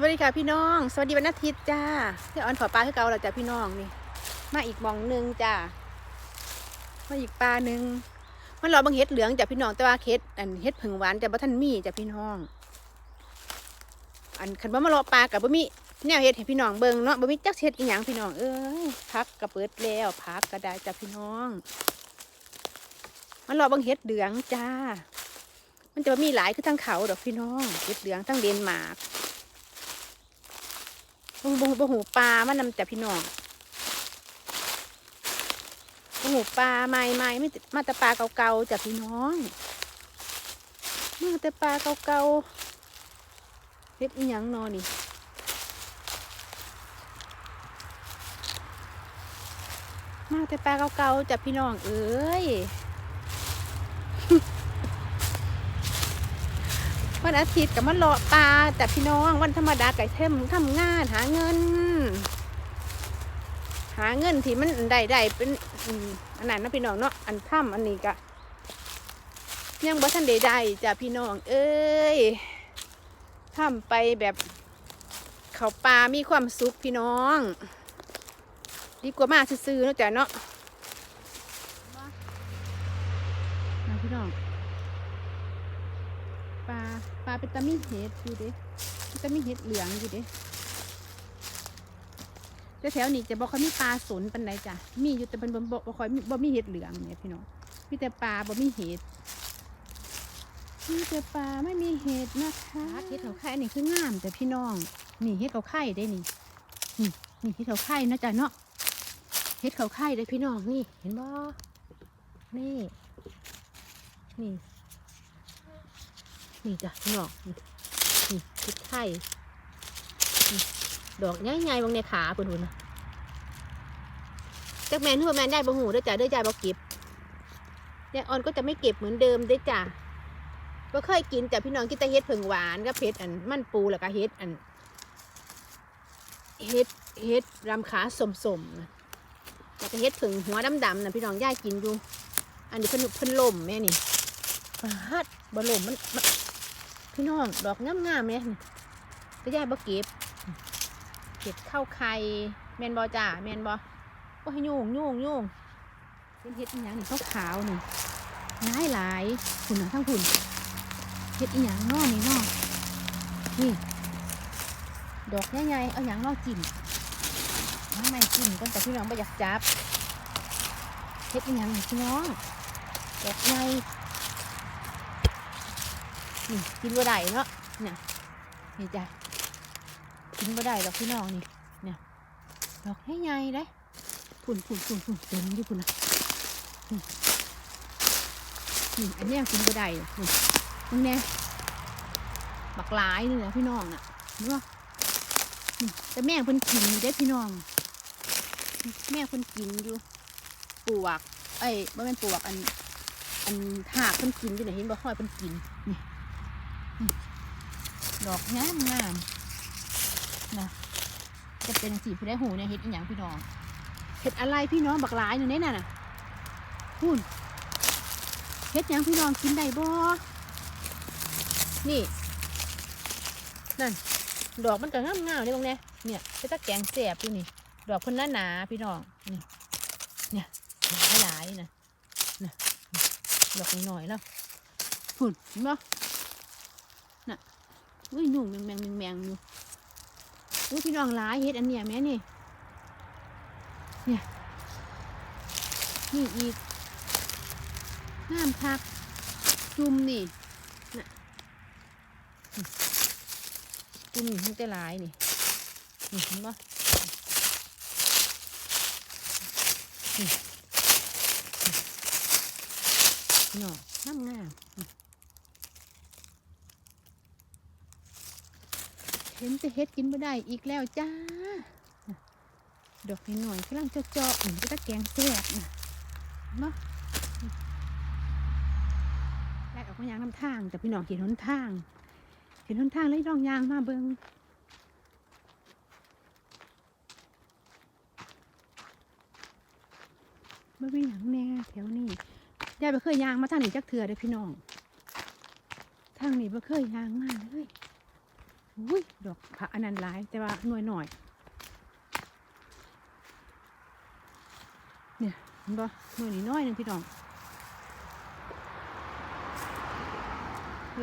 สวัสดีค่ะพี่น้อง สวัสดีวันอาทิตย์จ้าเดี๋ยวออนขอปลาให้เกาเราจ้ะพี่น้องนี่ มาอีกมองหนึ่งจ้ามาอีกปลาหนึ่งมันรอบังเห็ดเหลืองจ้ะพี่น้องแต่ว่าเห็ดอันเห็ดผึ่งหวานจ้ะบ่ท่านมีจ้ะพี่น้อง อันคันว่ามารอปลากับบ่มีแนวเห็ดให้พี่น้องเบิ่งเนาะบ่มีจักเห็ดอีหยังพี่น้องเอ้ยพักกระเปิดแล้วพักก็ได้จ้ะพี่น้อง มันรอบังเห็ดเหลืองจ้า มันจะบ่มีหลายคือทั้งเขาดอกพี่น้องเห็ดเหลืองทั้งเดนมาร์ก บ่บ่บ่หูปลามันนำแต่พี่น้องบ่หูปลาใหม่ใหม่ไม่มาแต่ปลาเก่าๆจากพี่น้องมาแต่ปลาเก่าๆเฮ็ดอีหยังนอนี่มาแต่ปลาเก่าๆจากพี่น้องเอ้ย วันอาทิตย์กับมันเลาะปลาแต่พี่น้องวันธรรมดาไก่เทมทำงานหาเงิน หาเงินที่มันได้ได้เป็นอันนั้นนะพี่น้องเนาะอันถ้ำอันนี้กะยังบ่ทันได้ได้จ้ะพี่น้อง เอ้ยทำไปแบบเขาปลามีความสุขพี่น้อง ดีกว่ามาซื้อๆนาะจ้ะเนาะมาพี่น้อง ปลาปลาเป็นตามีเห็ดอยู่เด้เป็นตามีเห็ดเหลืองอยู่เด้แต่แถวนี้จะบอกเขามีปลาสนปันไหนจ้ะมีอยู่แต่เป็นบ่บ่คอยบ่มีเห็ดเหลืองเนี่ยพี่น้องมีแต่ปลาบ่มีเห็ดมีแต่ปลาไม่มีเห็ดนะคะเห็ดเขาไข่อันนี้คืองามแต่พี่น้องนี่เห็ดเขาไข่ได้นี่นี่นี่เห็ดเขาไข่นะจ๊ะเนาะเห็ดเขาไข่ได้พี่น้องนี่ เห็นบ่นี่นี่ นี่จ้ะพี่น้องนี่นี่พริกไทยดอกใหญ่ๆบางในขาเพิ่นพุ่นนะจักแมนทั่วแมนได้บ่หูด้อจ้ะด้อจ้ะบ่เก็บเนี่ยออนก็จะไม่เก็บเหมือนเดิมด้อจ้ะก็เคยกินจ้ะพี่น้องกินแต่เฮ็ดผึ่งหวานกับเฮ็ดอันมันปูแล้วก็เฮ็ดอันเฮ็ดเฮ็ดรำขาสมๆนะแล้วก็เฮ็ดผึ่งหัวดำๆนะพี่น้องย่ายกินอยู่ อันนี้เพิ่นเพิ่นล่มแม่นี่ปาดบลมมันมัน พี่น้องดอกงามงามๆเนี่ยจะยายบ่เก็บ เก็บเข้าไข่แมนบอจ่าแมนบอโอ้ยยุ่งยุ่งยุ่งเป็นเห็ดอีหยังนี่ขาวขาวๆนี่หลายหลายคุณนะทั้งคุณเห็ดอีหยังนอนี่นอนี่ ดอกใหญ่ๆเอาหยังนอกินน้ำไม่กินก็แต่พี่น้องไม่อยากจับเห็ดอีหยังนี่พี่น้องดอกใหญ่ นี่กินบ่ได้เนาะเนี่ยนี่จ้ะกินบ่ได้ดอกพี่น้องนี่เนี่ยดอกให้ใหญ่ๆได้ฝุ่นฝุ่นฝุ่นฝุ่นเต็มอยู่ฝุ่นนะนี่นี่อันเนี้ยกินบ่ได้นี่มึงแน่บักหลายนี่แหละพี่น้องน่ะเนาะนี่แต่แม่งเพิ่นกินอยู่ได้พี่น้องนี่แม่งเพิ่นกินอยู่ปวก เอ้ยบ่แม่นปวกอันอันถากเพิ่นกินอยู่ไหนเห็นบ่ค่อยเพิ่นกินนี่ ดอกงามงามนะจะเป็นสีผู้ได้หูเนี่ยเห็ดอีหยังพี่น้องเห็ดอะไรพี่น้องบักหลายอยู่ในนั่นน่ะพูนเห็ดหยังพี่น้องกินได้บ่นี่นั่นดอกมันก็งามงามนี่ตรงเนี้ยเนี่ยเป็นตะแกงแสบอยู่นี่ ดอกคนหน้าหนาพี่น้องนี่เนี่ยหลายหลายนะนะดอกหน่อยแล้วพูนเห็นบ่ อุ้ยหนุ่มแมงแมงแมงแมงอยู่อุ้ยพี่น้องหลายเฮ็ดอันเนี้ยแม่นี่ เนี่ยนี่อีกน้ำพัก จุ่มนี่น่ะจุ่มนี่มันจะหลายนี่นี่เห็นปะนี่นี่น้องงามงาม เห็นแต่เฮ็ดกินไม่ได้อีกแล้วจ้า ดอกหน่อยๆกำลังเจาะๆเหมือนจะตะแกงแซ่บนะเนาะแลกออกมายางน้ำทางแต่พี่น้องเห็นหนทาง เห็นหนทางเลยลองยางมาเบิงบ่มีหยังแน่แถวนี้ยายบ่เคยยางมาทางนี้จักเถื่อเด้อพี่น้อง ทางนี้บ่เคยยางมาเลย อุ้ยดอกผักอันนั้นหลายแต่ว่าหน่วยหน่อย เนี่ยเห็นบ่หน่วยนี้น้อยหนึงพี่น้อง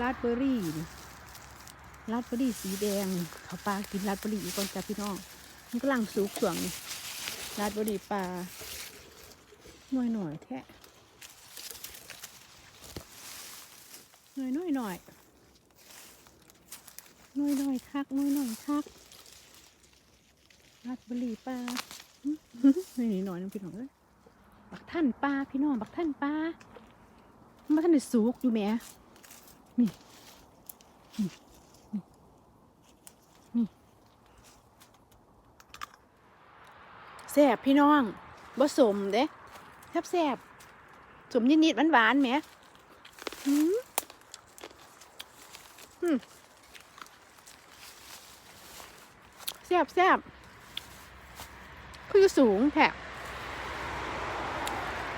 ราสเบอร์รี่ราสเบอร์รี่สีแดงเขาปลากินราสเบอร์รี่อีกก่อนจ้ะพี่น้องมันกำลังสุกส่วงนี่ราสเบอร์รี่ปลาหน่วยหน่อยแท้หน่วยน้อยหน่อย น่วยหน่อยคักน่วยหน่อยคักราสเบอร์รี่ปลาหึหน่วยนี้หน่อยนึงพี่น้องเอ้ยบักท่านปลาพี่น้องบักท่านปลามาท่านได้สุกอยู่แม่นี่นี่นี่นี่แซ่บพี่น้องบ่สมเด้แซ่บแซ่บสมนิดๆหวานๆแหมหืมหืมแซ่บแซ่บคืออยู่สูงแท้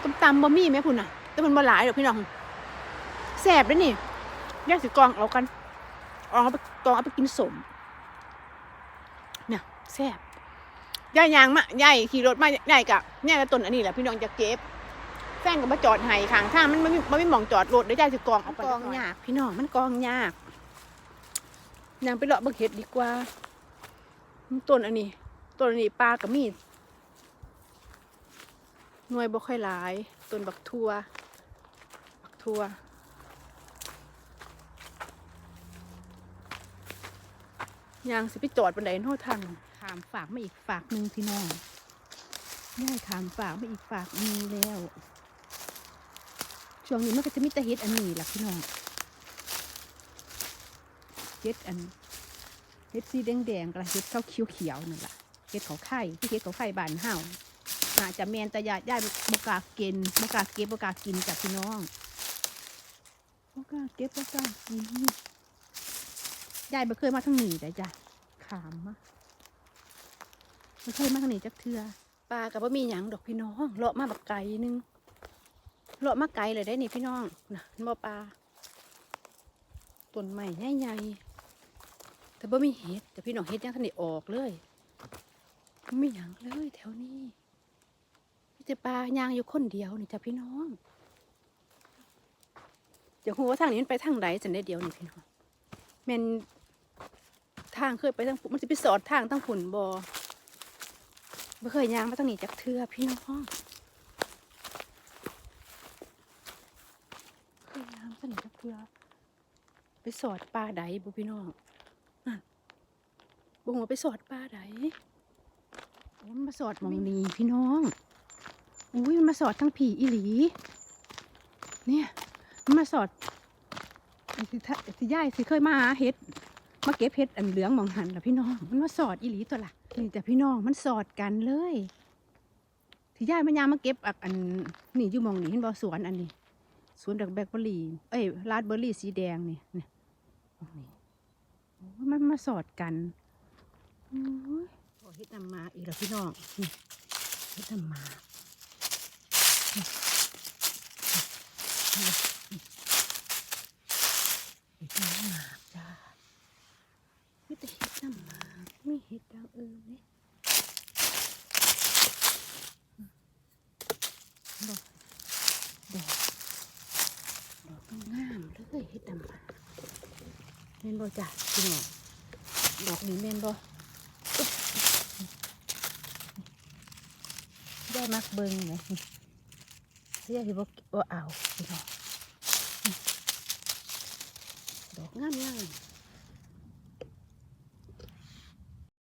ต้มตำบะหมี่ไหมคุณน่ะ แต่มันบ่หลายดอกพี่น้องแสบด้วยนี่แยกสิกองเอากันเอาไปกองเอาไปกินสม เนี่ยแสบย่ายยางมาย่ายขี่รถมาย่ายกะย่ายกะต้นอันนี้แหละพี่น้องจะเก็บแฟนก็มาจอดให้ข้างทางมันไมันมันไม่มองจอดรถเดี๋ยวย่ายสิกองเอาไปกองยากพี่น้องมันกองยากยางไปเลาะบักเห็ดดีกว่า ต้นอันนี้ต้นอันนี้ปลากับมีดหน่วยบ่ค่อยหลายต้นบักทั่วบักทั่วยางสิไปจอดบันไดโน่ทางขามฝากมาอีกฝากหนึ่งพี่น้องย่ายขามฝากมาอีกฝากหนึ่งแล้ว ช่วงนี้มันก็จะมีแต่เฮ็ดอันนี้ล่ะพี่น้องเฮ็ดอัน เฮ็ดสีแดงๆกับเฮ็ดข้าวเขียวๆนั่นล่ะเฮ็ดเขาไข่ที่เฮ็ดเขาไข่บานเฮาน่าจะแมนแต่ยายยายบกล้ากินบกล้าเก็บบกากินจากพี่น้องบกล้าเก็บบกากินยายบ่เคยมาทางหนี้แต่จ้ะขามมาบ่เคยมาทางหนีจักเทือปลากับบ่มีหยังดอกพี่น้องเลาะมาบักไก่นึงเลาะมาไกลเลยได้นี่พี่น้องนะบ่ปลาต้นใหม่ใหญ่ๆ แต่บ่มีเห็ดแต่พี่น้องเห็ดยังทันได้ออกเลยบ่มีหยังเลยแถวนี้มีแต่ปลายางอยู่คนเดียวนี่จ้ะพี่น้องเดี๋ยวหัวทางนี้มันไปทางไหนสันได้เดียวนี่พี่น้องแม่นทางเคยไปทางมันจะไปสอดทางทางฝุ่นบอไม่เคยยางมาทางนี้จากเทือพี่น้องเคยยางมาทางนี้จากเทือไปสอดปลาใดบุพี่น้อง บุหัวาไปสอดปลาใดโอ้มันมาสอดมองนีพี่น้องอุ้ยมันมาสอดทั้งผีอีหลี เนี่ยมันมาสอดสิทะสิย่ายสิเคยมาหาเห็ดมาเก็บเห็ดอันเหลืองมองหันละพี่น้อง มันมาสอดอีหลีตัวละนี่แต่พี่น้องมันสอดกันเลยที่ย่ายมันยามมาเก็บอักอันนี่อยู่มองนี่เห็นบ่สวนอันนี้สวนดอกแบล็คเบอร์รี่เอ้ยราสเบอร์รี่สีแดงนี่เนี่ยหม้องนี่ยมันมาสอดกัน โอ้ยโอ้ยเฮ็ดนำมาอีกแล้วพี่น้องนี่เฮ็ดนำมาเห็ดนำมาจ้ามีแต่เห็ดนำมากมีเห็ดดาวเอิญเนี่ยดอกดอกดอกงามเลยเห็ดนำมาเม่นบ่จ้ะพี่น้องดอกนี้เม่นบ่อุ๊บ ได้มักเบิ้งไหมเสียที่บ่บ่เอาพี่น้องดอกงามงาม